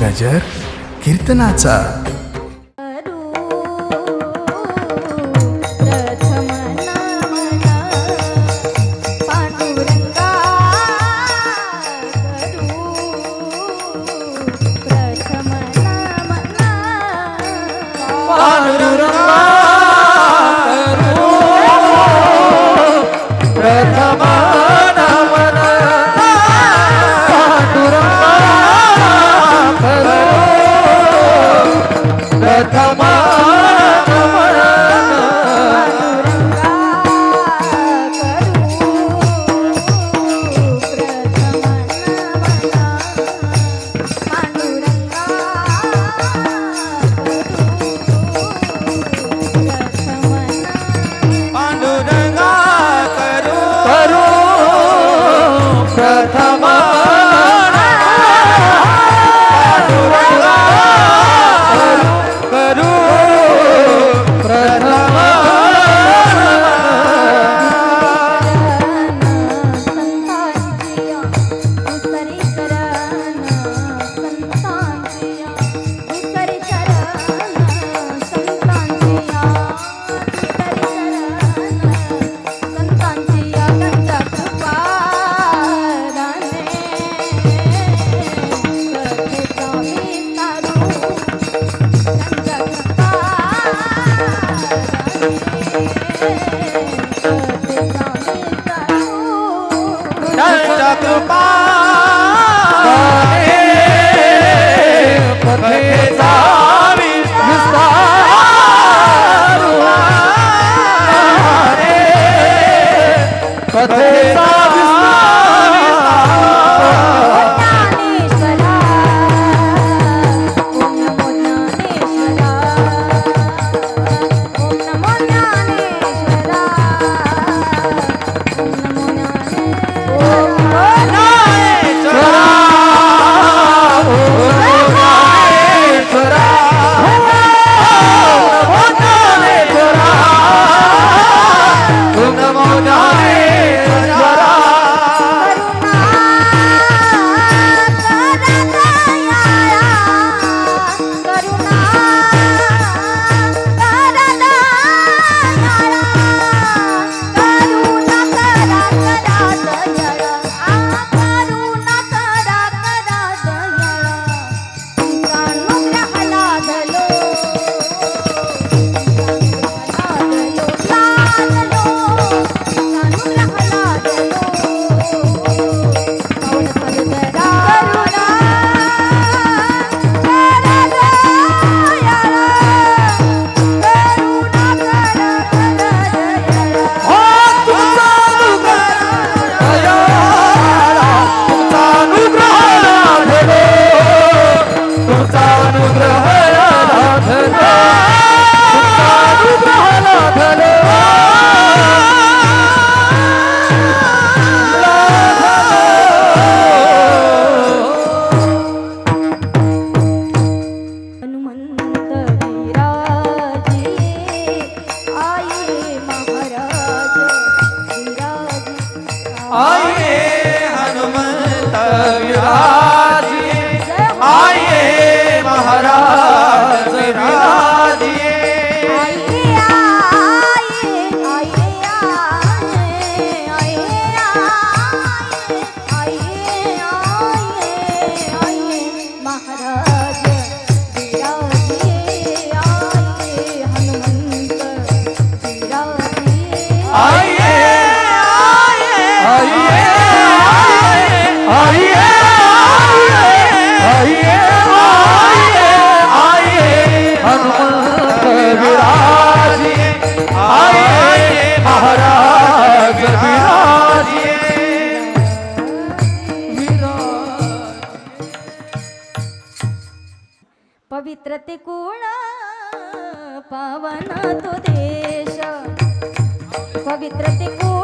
गजर कीर्तनाचा. Shut up, विराजिए आइए महाराज विराजिए आइए पवित्र ते कुळ पावन तो देश. पवित्र ते कुळ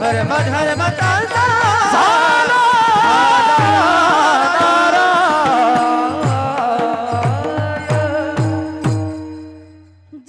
धर्म धर्म चलता